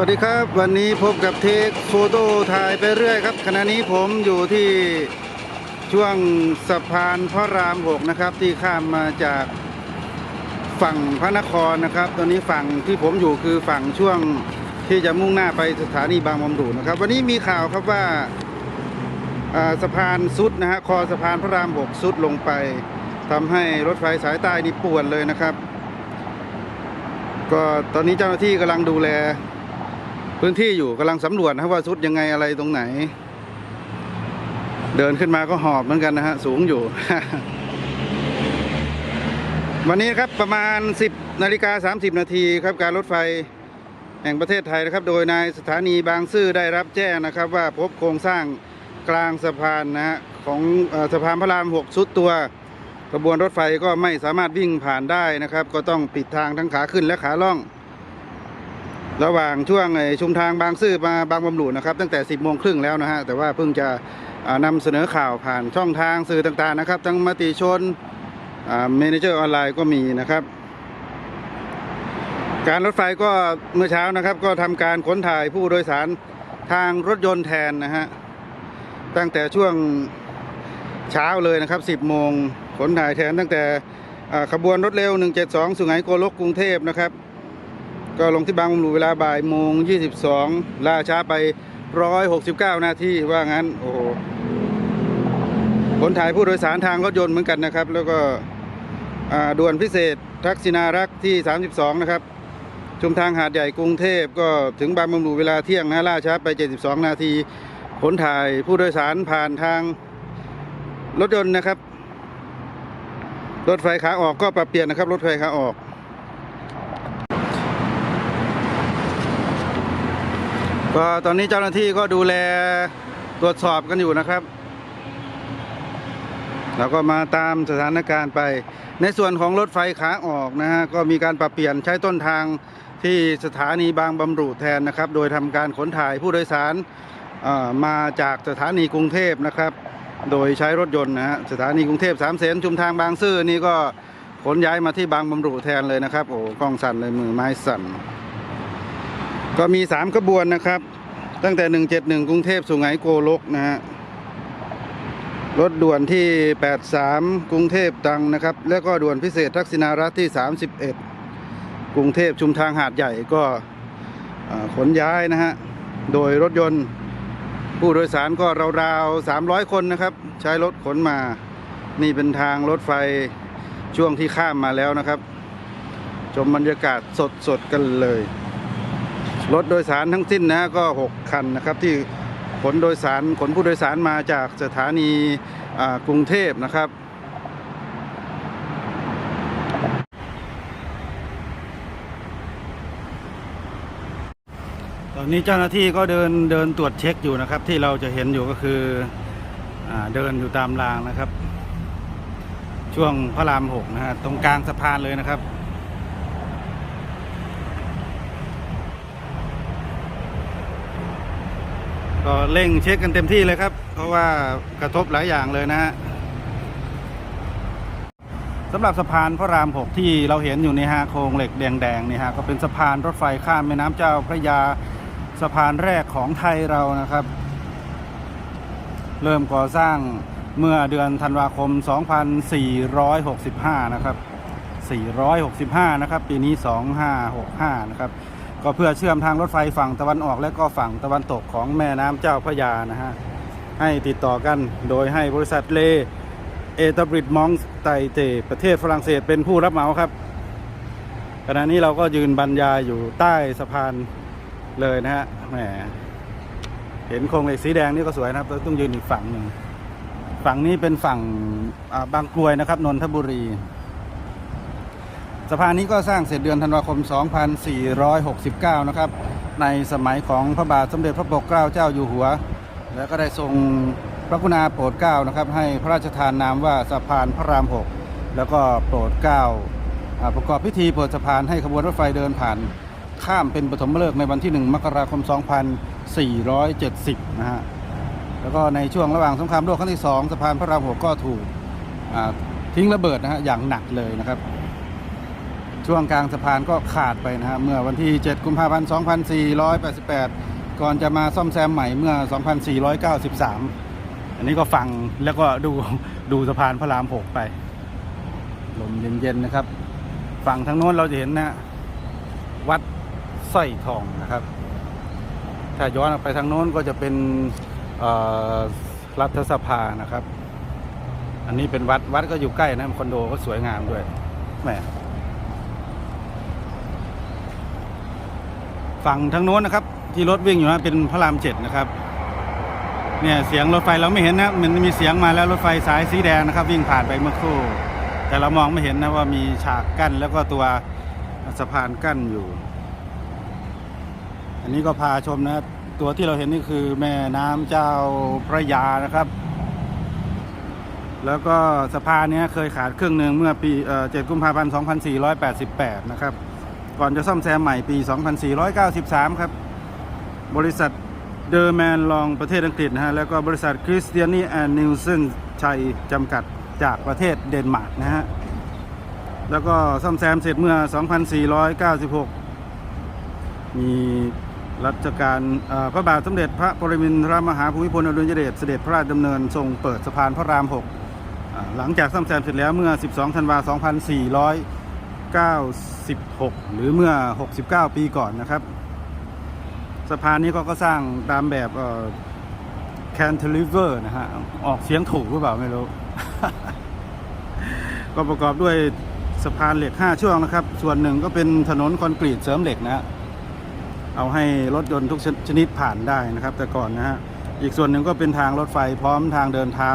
วัสดีครับ วันนี้พบกับเทคโฟโต้ถ่ายไปเรื่อยครับ ขณะนี้ผมอยู่ที่ช่วงสะพานพระรามหกนะครับ ที่ข้ามมาจากฝั่งพระนครนะครับ ตอนนี้ฝั่งที่ผมอยู่คือฝั่งช่วงที่จะมุ่งหน้าไปสถานีบางบำรุนะครับ วันนี้มีข่าวครับว่าสะพานซุดนะฮะคอสะพานพระรามหกซุดลงไปทำให้รถไฟสายใต้นี่ป่วนเลยนะครับ ก็ตอนนี้เจ้าหน้าที่กำลังดูแล พื้นที่อยู่กำลังสำรวจนะว่าสุดยังไงอะไรตรงไหน เดินขึ้นมาก็หอบเหมือนกันนะฮะ สูงอยู่ วันนี้ครับประมาณ 10นาฬิกา30 นาทีครับการรถไฟแห่งประเทศไทยนะครับ โดยนายสถานีบางซื่อได้รับแจ้งนะครับ ว่าพบโครงสร้างกลางสะพานนะฮะของอสะพานพระราม6สุดตัวขบวนรถไฟก็ไม่สามารถวิ่งผ่านได้นะครับ ก็ต้องปิดทางทั้งขาขึ้นและขาล่อง ระหว่างช่วงชุมทางบางซื่อมาบางบำรุนะครับ ตั้งแต่ 10โมงครึ่งแล้วนะฮะแต่ว่าเพิ่งจะอ่านำเสนอข่าวผ่านช่องทางสื่อต่างๆนะครับ ทั้งมติชนเมนเจอร์ออนไลน์ก็มีนะครับ การรถไฟก็เมื่อเช้านะครับ ก็ทำการขนถ่ายผู้โดยสารทางรถยนต์แทนนะฮะตั้งแต่ช่วงเช้าเลยนะครับ 10โมงขนถ่ายแทนตั้งแต่ขบวนรถเร็ว 172 สุไหงโกลกกรุงเทพนะครับ ก็ลงที่บางบำรุเวลาบ่ายโมง22ล่าช้าไป 169 นาทีว่างั้น โอ้โหขนถ่ายผู้โดยสารทางรถยนต์เหมือนกันนะครับ แล้วก็ด่วนพิเศษทักษินารักษ์ที่ 32 นะครับ ชุมทางหาดใหญ่กรุงเทพก็ถึงบางบำรุเวลาเที่ยงนะล่าช้าไป 72 นาทีขนถ่ายผู้โดยสารผ่านทางรถยนต์นะครับ รถไฟขาออกก็ปรับเปลี่ยนนะครับ รถไฟขาออก ก็ตอนนี้เจ้าหน้าที่ก็ดูแลตรวจสอบกันอยู่นะครับเราก็มาตามสถานการณ์ไป ในส่วนของรถไฟขาออกนะฮะก็มีการปรับเปลี่ยนใช้ต้นทางที่สถานีบางบำรุแทนนะครับ โดยทำการขนถ่ายผู้โดยสารมาจากสถานีกรุงเทพนะครับ โดยใช้รถยนต์นะฮะสถานีกรุงเทพสามเสนชุมทางบางซื่อนี่ก็ขนย้ายมาที่บางบำรุแทนเลยนะครับโอ้กล้องสั่นเลยมือไม้สั่น ก็มีสามขบวนนะครับ ตั้งแต่171กรุงเทพสุไหงโกลกนะฮะรถด่วนที่83กรุงเทพตังนะครับ แล้วก็ด่วนพิเศษทักษิณารัฐที่31กรุงเทพชุมทางหาดใหญ่ก็ขนย้ายนะฮะ โดยรถยนต์ผู้โดยสารก็ราวๆ 300 คนนะครับ ใช้รถขนมา นี่เป็นทางรถไฟช่วงที่ข้ามมาแล้วนะครับ ชมบรรยากาศสดๆ กันเลย รถโดยสารทั้งสิ้นนะก็ 6 คันนะครับที่ขนโดยสารขนผู้โดยสารมาจากสถานีกรุงเทพนะครับตอนนี้เจ้าหน้าที่ก็เดินเดินตรวจเช็คอยู่นะครับ ที่เราจะเห็นอยู่ก็คืออเดินอยู่ตามรางนะครับ ช่วงพระรามหกนะฮะตรงกลางสะพานเลยนะครับ ก็เร่งเช็คกันเต็มที่เลยครับ เพราะว่ากระทบหลายอย่างเลยนะฮะสำหรับสะพานพระราม6ที่เราเห็นอยู่นี่ฮะโครงเหล็กแดงๆนี่ฮะก็เป็นสะพานรถไฟข้ามแม่น้ำเจ้าพระยาสะพานแรกของไทยเรานะครับ เริ่มก่อสร้างเมื่อเดือนธันวาคม 2465 นะครับ 465 นะครับ ปีนี้ 2565 นะครับ ก็เพื่อเชื่อมทางรถไฟฝั่งตะวันออกและก็ฝั่งตะวันตกของแม่น้ำเจ้าพระยานะฮะให้ติดต่อกันโดยให้บริษัทเลเอตบริดมองไตเตประเทศฝรั่งเศสเป็นผู้รับเหมาครับขณะนี้เราก็ยืนบรรยายอยู่ใต้สะพานเลยนะฮะแหมเห็นโครงเหล็กสีแดงนี่ก็สวยนะครับต้องยืนอีกฝั่งหนึ่งฝั่งนี้เป็นฝั่งบางกรวยนะครับนนทบุรี สะพานนี้ก็สร้างเสร็จเดือนธันวาคม 2469 นะครับ ในสมัยของพระบาทสมเด็จพระปกเกล้าเจ้าอยู่หัว แล้วก็ได้ทรงพระกรุณาโปรดเกล้านะครับ ให้พระราชทานนามว่าสะพานพระราม6แล้วก็โปรดเกล้าประกอบพิธีเปิดสะพานให้ขบวนรถไฟเดินผ่าน ข้ามเป็นปฐมฤกษ์ในวันที่ 1 มกราคม 2470 นะฮะแล้วก็ในช่วงระหว่างสงครามโลกครั้งที่ 2 สะพานพระราม6ก็ถูกทิ้งระเบิดนะฮะอย่างหนักเลยนะครับ ช่วงกลางสะพานก็ขาดไปนะฮะเมื่อวันที่ 7 กุมภาพันธ์ 2488 ก่อนจะมาซ่อมแซมใหม่เมื่อ 2493 อันนี้ก็ฟังแล้วก็ดูดูสะพานพระราม6ไป ลมเย็นๆนะครับ ฝั่งทางโน้นเราจะเห็นนะวัดสร้อยทองนะครับ ถ้าย้อนไปทางโน้นก็จะเป็นรัฐสภานะครับ อันนี้เป็นวัดวัดก็อยู่ใกล้นะคอนโดก็สวยงามด้วยแหม ฝั่งทางโน้นนะครับ ที่รถวิ่งอยู่นะเป็นพระรามเจ็ดนะครับเนี่ยเสียงรถไฟเราไม่เห็นนะมันมีเสียงมาแล้วรถไฟสายสีแดงนะครับ วิ่งผ่านไปเมื่อครู่ แต่เรามองไม่เห็นนะว่ามีฉากกั้นแล้วก็ตัวสะพานกั้นอยู่ อันนี้ก็พาชมนะตัวที่เราเห็นนี่คือแม่น้ำเจ้าพระยานะครับ แล้วก็สะพานนี้เคยขาดครึ่งหนึ่งเมื่อปีเอ่อ7กุมภาพันธ์2488นะครับ ก่อนจะซ่อมแซมใหม่ปี 2493 ครับ บริษัทเดอร์แมนลองประเทศอังกฤษนะฮะ แล้วก็บริษัทคริสเตียนีแอนนิวเซนชัยจำกัดจากประเทศเดนมาร์กนะฮะ แล้วก็ซ่อมแซมเสร็จเมื่อ 2496 มีรัชการพระบาทสมเด็จพระปรมินทรมหาภูมิพลอดุลยเดชเสด็จพระราชดำเนินทรงเปิดสะพานพระราม 6 หลังจากซ่อมแซมเสร็จแล้วเมื่อ 12 ธันวาคม 2,400 2496 หรือเมื่อ 69 ปีก่อนนะครับ สะพานนี้ก็ก็สร้างตามแบบแคนเทลิเวอร์นะฮะ ออกเสียงถูกหรือเปล่าไม่รู้ ก็ประกอบด้วยสะพานเหล็ก 5 ช่วงนะครับ ส่วนหนึ่งก็เป็นถนนคอนกรีตเสริมเหล็กนะฮะ เอาให้รถยนต์ทุกชนิดผ่านได้นะครับ แต่ก่อนนะฮะ อีกส่วนหนึ่งก็เป็นทางรถไฟพร้อมทางเดินเท้า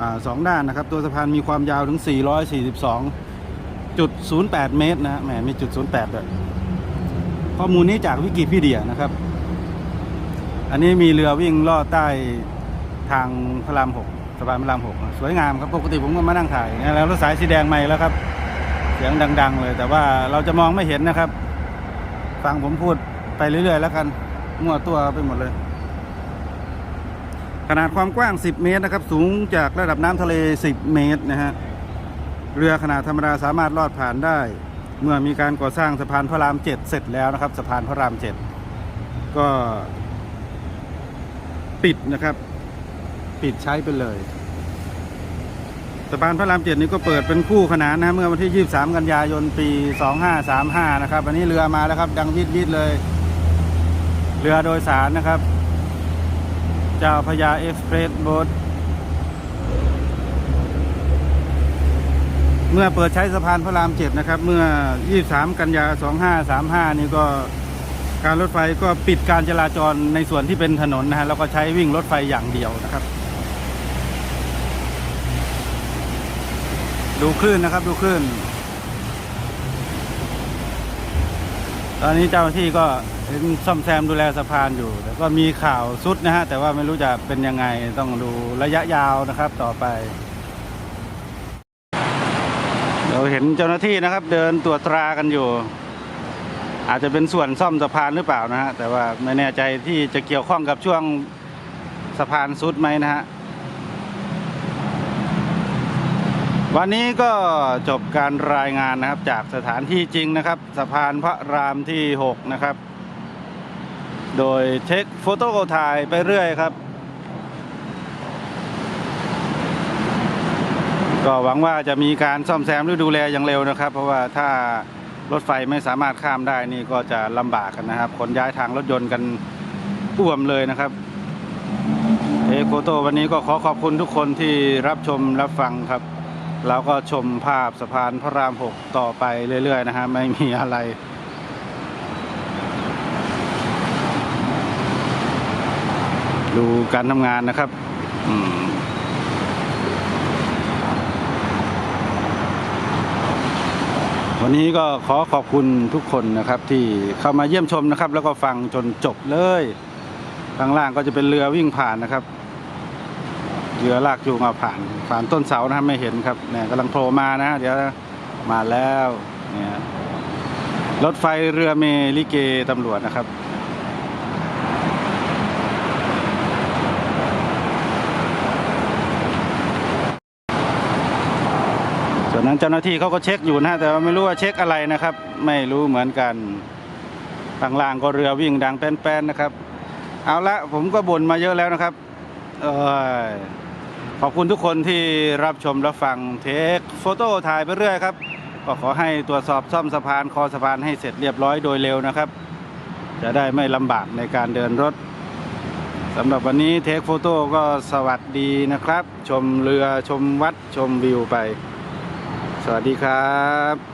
อสองด้านนะครับ ตัวสะพานมีความยาวถึง 442.08เมตรนะแหมมีจุด08ด้วยข้อมูลนี้จากวิกิพีเดียนะครับ อันนี้มีเรือวิ่งลอดใต้ทางพระรามหกสะพานพระรามหกสวยงามครับปกติผมก็มานั่งถ่ายนะแล้วรถสายสีแดงใหม่แล้วครับ เสียงดัง ๆ เลย แต่ว่าเราจะมองไม่เห็นนะครับ ฟังผมพูดไปเรื่อย ๆ แล้วกันมั่วตัวไปหมดเลย ขนาดความกว้าง 10 เมตรนะครับ สูงจากระดับน้ำทะเล 10 เมตรนะฮะ เรือขนาดธรรมดาสามารถลอดผ่านได้ เมื่อมีการก่อสร้างสะพานพระราม7เสร็จแล้วนะครับ สะพานพระราม7ก็ปิดนะครับ ปิดใช้ไปเลยสะพานพระรามเจ็ดนี้ก็เปิดเป็นคู่ขนานนะเมื่อวันที่ 23 กันยายนปี 2535 นะครับอันนี้เรือมาแล้วครับ ดังวิดวิดเลย เรือโดยสารนะครับ เจ้าพระยาเอ็กซ์เพรสโบ๊ท เมื่อเปิดใช้สะพานพระรามเจ็ดนะครับ เมื่อ 23 กันยา 2535 นี่ก็การรถไฟก็ปิดการจราจรในส่วนที่เป็นถนนนะฮะแล้วก็ใช้วิ่งรถไฟอย่างเดียวนะครับ ดูคลื่นนะครับดูคลื่น ตอนนี้เจ้าหน้าที่ก็ซ่อมแซมดูแลสะพานอยู่ แต่ก็มีข่าวสุดนะฮะแต่ว่าไม่รู้จะเป็นยังไงต้องดูระยะยาวนะครับต่อไป เราเห็นเจ้าหน้าที่นะครับ เดินตรวจตรากันอยู่ อาจจะเป็นส่วนซ่อมสะพานหรือเปล่านะฮะแต่ว่าไม่แน่ใจที่จะเกี่ยวข้องกับช่วงสะพานสุดไหมนะฮะวันนี้ก็จบการรายงานนะครับจากสถานที่จริงนะครับ สะพานพระรามที่ 6 นะครับ โดยเช็คโฟโต้ถ่ายไปเรื่อยครับ ก็หวังว่าจะมีการซ่อมแซมหรือดูแลอย่างเร็วนะครับ เพราะว่าถ้ารถไฟไม่สามารถข้ามได้นี่ก็จะลำบากกันนะครับขนย้ายทางรถยนต์กันอ้วมเลยนะครับเอโคโตวันนี้ก็ขอขอบคุณทุกคนที่รับชมรับฟังครับเราก็ชมภาพสะพานพระราม 6 ต่อไปเรื่อย ๆ นะฮะไม่มีอะไรดูการทำงานนะครับ อืม วันนี้ก็ขอขอบคุณทุกคนนะครับที่เข้ามาเยี่ยมชมนะครับ แล้วก็ฟังจนจบเลยข้างล่างก็จะเป็นเรือวิ่งผ่านนะครับเรือลากจูงมาผ่าน ผ่านต้นเสานะครับไม่เห็นครับเนี่ยกำลังโผล่มานะ เดี๋ยวมาแล้วเนี่ยรถไฟเรือเมลิเกตำรวจนะครับ นั้นเจ้าหน้าที่เขาก็เช็คอยู่นะแต่ว่าไม่รู้ว่าเช็คอะไรนะครับ ไม่รู้เหมือนกันข้างล่างก็เรือวิ่งดังแป้นๆนะครับ เอาละผมก็บ่นมาเยอะแล้วนะครับเอยขอบคุณทุกคนที่รับชมรับฟังเทคโฟโต้ถ่ายไปเรื่อยครับ ก็ขอให้ตรวจสอบซ่อมสะพานคอสะพานให้เสร็จเรียบร้อยโดยเร็วนะครับ จะได้ไม่ลำบากในการเดินรถสำหรับวันนี้เทคโฟโต้ก็สวัสดีนะครับ ชมเรือชมวัดชมวิวไป สวัสดีครับ